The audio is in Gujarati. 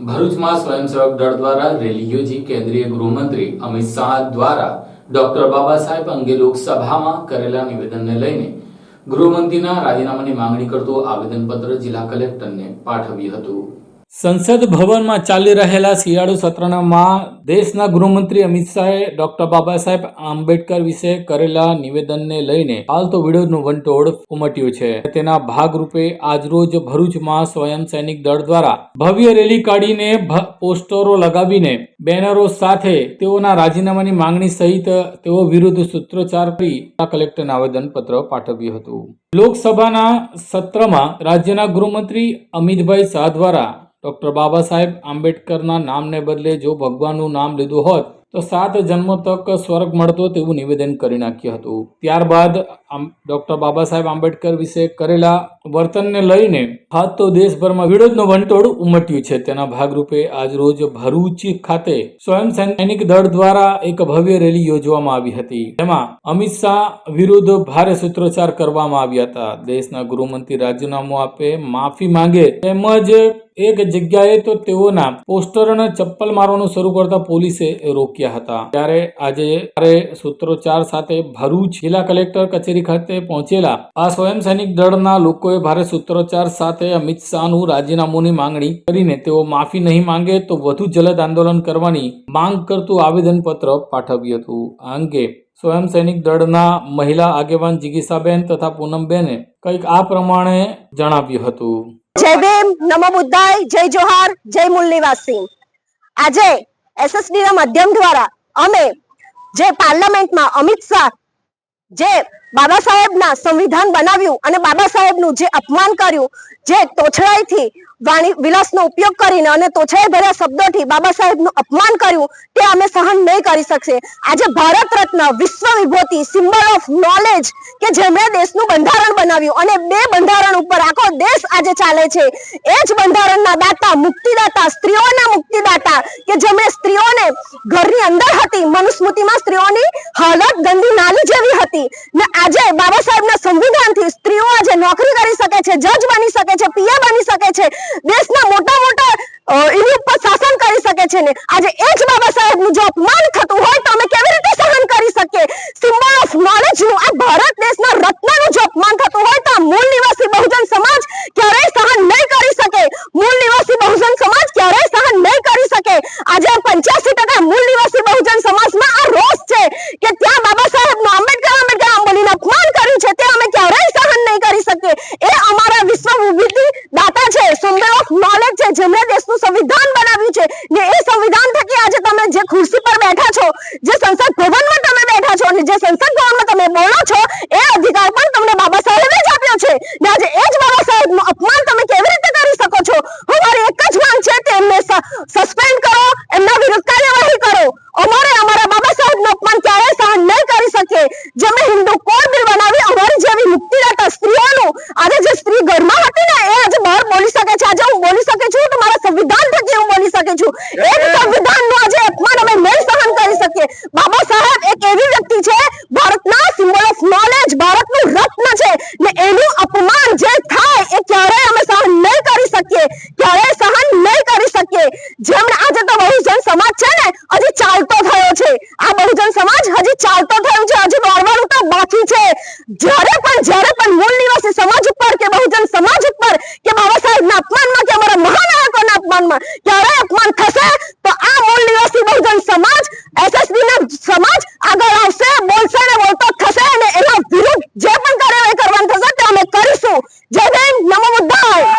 ભરૂચમાં સ્વયંસેવક દળ દ્વારા રેલી યોજી કેન્દ્રીય ગૃહમંત્રી અમિત શાહ દ્વારા ડોક્ટર બાબા સાહેબ અંગે લોકસભામાં કરેલા નિવેદનને લઈને ગૃહમંત્રીના રાજીનામાની માંગણી કરતું આવેદનપત્ર જિલ્લા કલેક્ટરને પાઠવ્યું હતું. સંસદ ભવનમાં ચાલી રહેલા શિયાળુ સત્રમાં દેશના ગૃહમંત્રી અમિત શાહે ડોક્ટર બાબા સાહેબ આંબેડકર વિશે કરેલા નિવેદનને લઈને હાલ તો વિરોધનું વંટોળ ઉમટ્યું છે. તેના ભાગરૂપે આજરોજ ભરૂચમાં સ્વયં સૈનિક દળ દ્વારા ભવ્ય રેલી કાઢીને પોસ્ટરો લગાવીને બેનરો સાથે તેઓના રાજીનામાની માંગણી સહિત તેઓ વિરુદ્ધ સૂત્રોચ્ચાર કરી કલેક્ટરને આવેદનપત્ર પાઠવ્યું હતું. લોકસભાના સત્રમાં રાજ્યના ગૃહમંત્રી અમિતભાઈ શાહ દ્વારા ડોક્ટર બાબા સાહેબ આંબેડકરના નામને બદલે જો ભગવાનનું નામ લીધું હોત, તો સાત જન્મ તક સ્વર્ગ મળતો તેવું નિવેદન કરી નાખ્યું હતું. ત્યારબાદ ડૉક્ટર બાબા સાહેબ આંબેડકર વિશે કરેલા વર્તનને લઈને હાથ તો દેશભરમાં વિરોધનો વંટોળ ઉમટ્યું છે. તેના ભાગરૂપે આજરોજ ભરૂચ ખાતે સ્વયં સૈનિક દળ દ્વારા એક ભવ્ય રેલી યોજવામાં આવી હતી. તેમાં અમિત શાહ વિરુદ્ધ ભારે સૂત્રોચ્ચાર કરવામાં આવ્યા હતા. દેશના ગૃહમંત્રી રાજીનામું આપે માફી માંગે તેમજ એક જગ્યાએ તો તેઓના પોસ્ટરોને ચપ્પલ મારવાનું શરૂ કરતા પોલીસે રોક્યા હતા. ત્યારે આજે સૂત્રોચ્ચાર સાથે ભરૂચ જિલ્લા કલેક્ટર કચેરી ખાતે પહોંચેલા આ સ્વયં સૈનિક દળના લોકોએ ભારે સૂત્રોચ્ચાર સાથે અમિત શાહનું રાજીનામુંની માંગણી કરીને તેઓ માફી નહીં માંગે તો વધુ જલદ આંદોલન કરવાની માંગ કરતું આવેદનપત્ર પાઠવ્યું હતું. આ અંગે સ્વયં સૈનિક દળના મહિલા આગેવાન જિગીસાબેન તથા પૂનમબેને કંઈક આ પ્રમાણે જણાવ્યું હતું. જય ભીમ, નમો બુદ્ધાય, જય જોહાર, જય મૂલ નિવાસી આજે એસએસડી ના માધ્યમ દ્વારા અમે જે પાર્લામેન્ટમાં અમિત શાહ જે બાબા સાહેબના સંવિધાન બનાવ્યું અને બાબા સાહેબનું જે અપમાન કર્યું, જે તોછડાઈથી વાણી વિલાસનો ઉપયોગ કરીને અને તોછડાઈ ભર્યા શબ્દોથી બાબા સાહેબનું અપમાન કર્યું, તે અમે સહન નહીં કરી શકશે. આજે ભારત રત્ન વિશ્વ વિભૂતિ સિમ્બલ ઓફ નોલેજ કે જેમણે દેશનું બંધારણ બનાવ્યું અને બે બંધારણ ઉપર આખો દેશ આજે ચાલે છે. એ જ બંધારણના દાતા, મુક્તિદાતા, સ્ત્રીઓના મુક્તિદાતા, કે જેમણે સ્ત્રીઓને ઘરની અંદર હતી, મનુસ્મૃતિમાં સ્ત્રીઓની હાલત ગંદી નાલી જેવી હતી. ને આજે બાબા સાહેબના સંવિધાનથી સ્ત્રીઓ આજે નોકરી કરી શકે છે, જજ બની શકે છે, પીએ બની શકે છે, દેશના મોટા મોટા એની ઉપર શાસન કરી શકે છે ને. આજે એ જ બાબા સાહેબનું જો અપમાન થતું હોય તો અમે કેવી રીતે સહન કરી શકીએ? સિમ્બલ ઓફ નોલેજનું આ ભારત દેશના રત્નનું જો અપમાન થતું હોય તો મૂળ નિવાસી બહુજન સમાજ ક્યારેય સહન નહીં કરી શકે મૂળ નિવાસી બહુજન સમાજ ક્યારેય સહન નહીં કરી શકે આજે પંચ્યાસી ટકા મૂળ નિવાસી બહુજન સમાજમાં આ રોષ છે કે ત્યાં બાબા સાહેબનું આંબેડકર આંબેડકર આમ બોલીને અપમાન કર્યું છે તે અમે ક્યારેય સહન નહીં કરી શકીએ એ અમારા વિશ્વ વિભૂતિ દાતા છે સિમ્બલ ઓફ નોલેજ છે જેમણે દેશનું સંવિધાન બનાવ્યું છે ને એ સંવિધાન થકી આજે તમે જે ખુરશી પર બેઠા છો જે સંસદ ભવનમાં તમે બેઠા છો અને જે સંસદ ભવનમાં તમે બોલો છો એ અધિકાર પણ તમને બાબા સાહેબે જ આપ્યો છે ને આજે એ જ બાબા સાહેબનું અપમાન તમે કેવી રીતે કરી શકો છો અમારી એક જ માંગ છે કે એમને સસ્પેન્ડ કરો એમના વિરુદ્ધ કાર્યવાહી કરો અમારે અમારા બાબા સાહેબનું અપમાન ક્યારેય સહન નહીં કરી શકીએ જેમણે હિન્દુ કોડ બિલ બનાવી અમારી જેવી મુક્તિદાતા સ્ત્રીઓનું આજે જે સ્ત્રી ઘરમાં હતી ને એ આજે બહાર બોલી શકે છે. આજે હું બોલી શકે છું તો મારા સંવિધાન થકી હું બોલી શકે છું. એ સંવિધાનનું આજે અપમાન અમે નહીં સહન કરી શકીએ. બાબા સાહેબ એક એવી વ્યક્તિ છે ભારતના સિમ્બોલ ઓફ નોલેજ ભારતનું રત્ન છે. ને એનું અપમાન જે થાય એ ક્યારેય અમે સહન નહીં કરી શકીએ. ક્યારેય સહન નહીં કરી શકીએ. જેમણે આજે તો બહુજન સમાજ છે ને હજી ચાલતો થયો છે. આ બહુજન સમાજ હજી ચાલતો